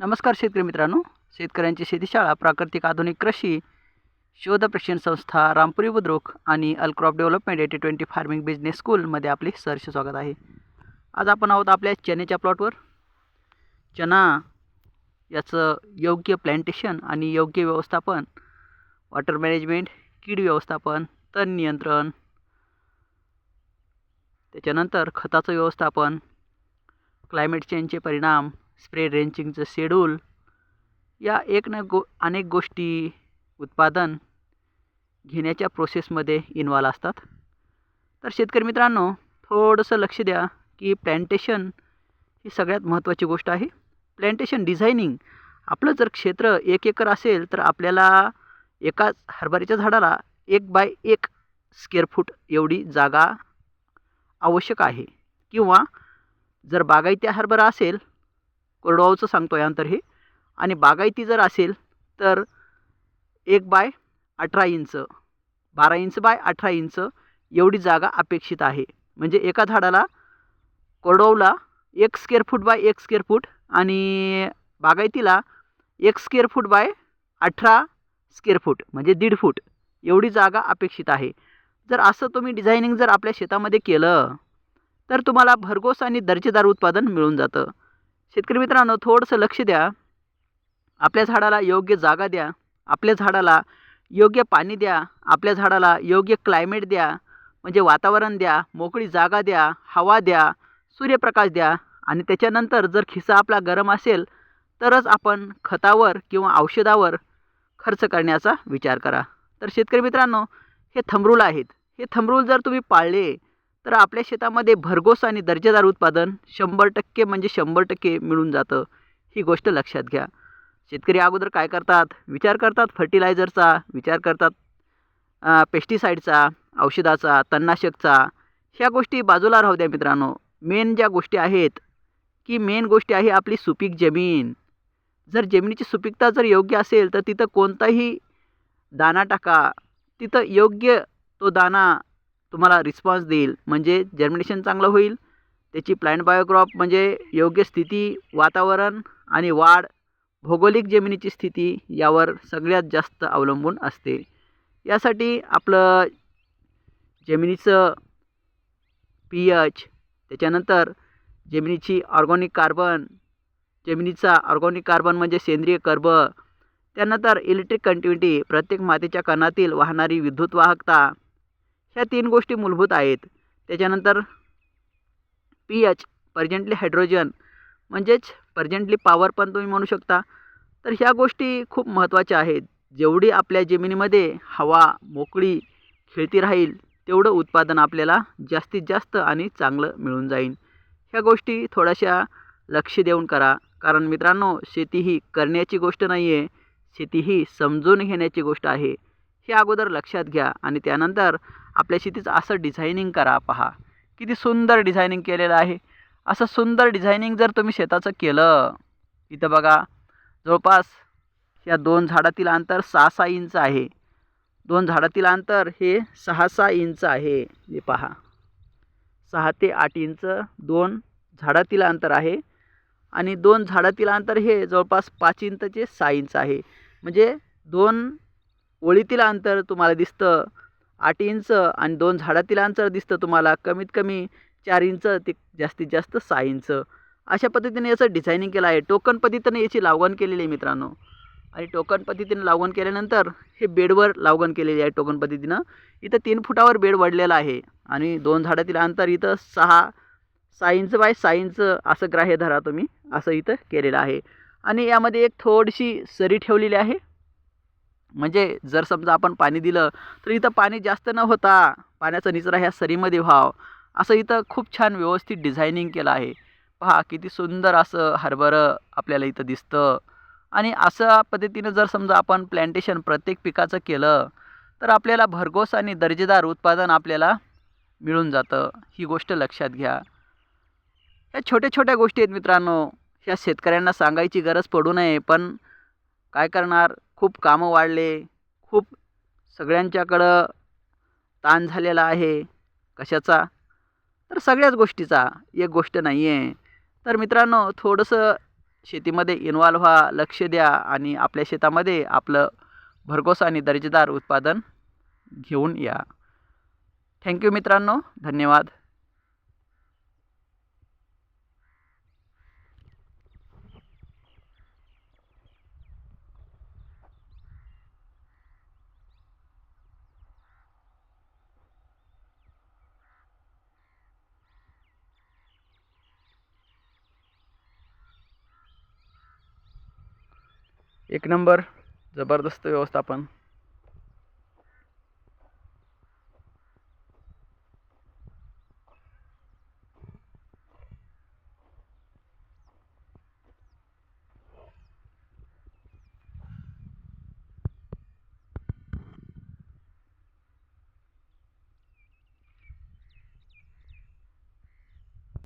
नमस्कार शेतकरी मित्रांनो. शेतकऱ्यांची शेतीशाळा प्राकृतिक आधुनिक कृषी शोध प्रशिक्षण संस्था रामपुरी बुद्रुक आणि अलक्रॉप development eighty twenty farming business स्कूलमध्ये आपले सहर्ष स्वागत आहे. आज आपण आहोत आपल्या चण्याच्या प्लॉटवर. चना याचं योग्य प्लॅन्टेशन आणि योग्य व्यवस्थापन वॉटर मॅनेजमेंट कीड व्यवस्थापन तण नियंत्रण त्याच्यानंतर खताचं व्यवस्थापन क्लायमेट चेंजचे परिणाम स्प्रे रेंचिंगचं शेड्यूल या एक न गो अनेक गोष्टी उत्पादन घेण्याच्या प्रोसेसमध्ये इन्वॉल्व असतात. तर शेतकरी मित्रांनो थोडंसं लक्ष द्या की प्लॅन्टेशन ही सगळ्यात महत्त्वाची गोष्ट आहे. प्लॅन्टेशन डिझायनिंग आपलं जर क्षेत्र एक एकर असेल तर आपल्याला एकाच हरभऱ्याच्या झाडाला एक बाय एक स्क्वेअर फूट एवढी जागा आवश्यक आहे. किंवा जर बागायती हरभरा असेल कोरडवाऊचं सांगतो यानंतर हे. आणि बागायती जर असेल तर एक बाय अठरा इंच बारा इंच बाय अठरा इंच एवढी जागा अपेक्षित आहे. म्हणजे एका झाडाला कोरडवला एक स्क्वेअर फूट बाय एक स्क्वेअर फूट आणि बागायतीला एक स्क्वेअर फूट बाय अठरा स्क्वेअर फूट म्हणजे दीड फूट एवढी जागा अपेक्षित आहे. जर असं तुम्ही डिझायनिंग जर आपल्या शेतामध्ये केलं तर तुम्हाला भरघोस आणि दर्जेदार उत्पादन मिळून जातं. शेतकरी मित्रांनो थोडंसं लक्ष द्या. आपल्या झाडाला योग्य जागा द्या. आपल्या झाडाला योग्य पाणी द्या. आपल्या झाडाला योग्य क्लायमेट द्या. म्हणजे वातावरण द्या. मोकळी जागा द्या. हवा द्या. सूर्यप्रकाश द्या. आणि त्याच्यानंतर जर खिसा आपला गरम असेल तरच आपण खतावर किंवा औषधावर खर्च करण्याचा विचार करा. तर शेतकरी मित्रांनो हे थंबरूल आहेत. हे थंबरूल जर तुम्ही पाळले तर आपल्या शेतामध्ये भरघोस आणि दर्जेदार उत्पादन शंभर टक्के म्हणजे शंभर टक्के मिळून जातं. ही गोष्ट लक्षात घ्या. शेतकरी अगोदर काय करतात? विचार करतात फर्टिलायझरचा विचार करतात पेस्टिसाईडचा औषधाचा तणनाशकचा. ह्या गोष्टी बाजूला राहू द्या मित्रांनो. मेन ज्या गोष्टी आहेत की मेन गोष्टी आहे आपली सुपीक जमीन. जर जमिनीची सुपीकता जर योग्य असेल तर तिथं कोणताही दाना टाका. तिथं योग्य तो दाना तुम्हाला रिस्पॉन्स देईल. म्हणजे जर्मिनेशन चांगलं होईल. त्याची प्लॅन्ट बायोक्रॉप म्हणजे योग्य स्थिती वातावरण आणि वाढ भौगोलिक जमिनीची स्थिती यावर सगळ्यात जास्त अवलंबून असते. यासाठी आपलं जमिनीचं पी एच त्याच्यानंतर जमिनीची ऑर्गॉनिक कार्बन जमिनीचा ऑर्गॉनिक कार्बन म्हणजे सेंद्रिय कर्ब त्यानंतर इलेक्ट्रिक कंटिन्युटी प्रत्येक मातीच्या कणातील वाहणारी विद्युत वाहकता ह्या तीन गोष्टी मूलभूत आहेत. त्याच्यानंतर पी एच पर्जंटली हायड्रोजन म्हणजेच पर्जंटली पॉवर पण तुम्ही म्हणू शकता. तर ह्या गोष्टी खूप महत्त्वाच्या आहेत. जेवढी आपल्या जमिनीमध्ये हवा मोकळी खेळती राहील तेवढं उत्पादन आपल्याला जास्तीत जास्त आणि चांगलं मिळून जाईल. ह्या गोष्टी थोड्याशा लक्ष देऊन करा. कारण मित्रांनो शेती ही करण्याची गोष्ट नाही आहे शेती ही समजून घेण्याची गोष्ट आहे. हे अगोदर लक्षात घ्या आणि त्यानंतर आपल्या शेतीचं असं डिझायनिंग करा पहा. किती सुंदर डिझायनिंग केलेलं आहे. असं सुंदर डिझायनिंग जर तुम्ही शेताचं केलं इथं बघा जवळपास या दोन झाडातील अंतर सहा सहा इंच आहे. दोन झाडातील अंतर हे सहा सहा इंच आहे. हे पहा. सहा ते आठ इंच दोन झाडातील अंतर आहे. आणि दोन झाडातील अंतर हे जवळपास पाच इंचचे सहा इंच आहे. म्हणजे दोन ओळीतील अंतर तुम्हाला दिसतं. आठ इंच आणि दोन झाडातील अंतर दिसतं तुम्हाला. कमीत कमी चार इंच ते जास्तीत जास्त सहा इंच. अशा पद्धतीने याचं डिझायनिंग केलं आहे. टोकन पद्धतीने याची लागवण केलेली आहे मित्रांनो. आणि टोकन पद्धतीने लागवण केल्यानंतर हे बेडवर लागवण केलेली आहे टोकन पद्धतीनं. इथं तीन फुटावर बेड वडलेला आहे. आणि दोन झाडातील अंतर इथं सहा सहा इंच बाय सहा इंच असं ग्राह्य धरा तुम्ही. असं इथं केलेलं आहे. आणि यामध्ये एक थोडीशी सरी ठेवलेली आहे. म्हणजे जर समजा आपण पाणी दिलं तर इथं पाणी जास्त न होता पाण्याचा निचरा ह्या सरीमध्ये व्हावं. असं इथं खूप छान व्यवस्थित डिझायनिंग केलं आहे. पहा किती सुंदर असं हरभरं आपल्याला इथं दिसतं. आणि अशा पद्धतीनं जर समजा आपण प्लॅन्टेशन प्रत्येक पिकाचं केलं तर आपल्याला भरघोस आणि दर्जेदार उत्पादन आपल्याला मिळून जातं. ही गोष्ट लक्षात घ्या. ह्या छोट्या छोट्या गोष्टी आहेत मित्रांनो. ह्या शेतकऱ्यांना सांगायची गरज पडू नये पण काय करणार? खूप कामं वाढले खूप सगळ्यांच्याकडं ताण झालेला आहे. कशाचा? तर सगळ्याच गोष्टीचा. एक गोष्ट नाही आहे तर मित्रांनो थोडंसं शेतीमध्ये इन्वॉल्व्ह व्हा लक्ष द्या आणि आपल्या शेतामध्ये आपलं भरघोस आणि दर्जेदार उत्पादन घेऊन या. थँक्यू मित्रांनो. धन्यवाद. एक नंबर जबरदस्त व्यवस्थापन.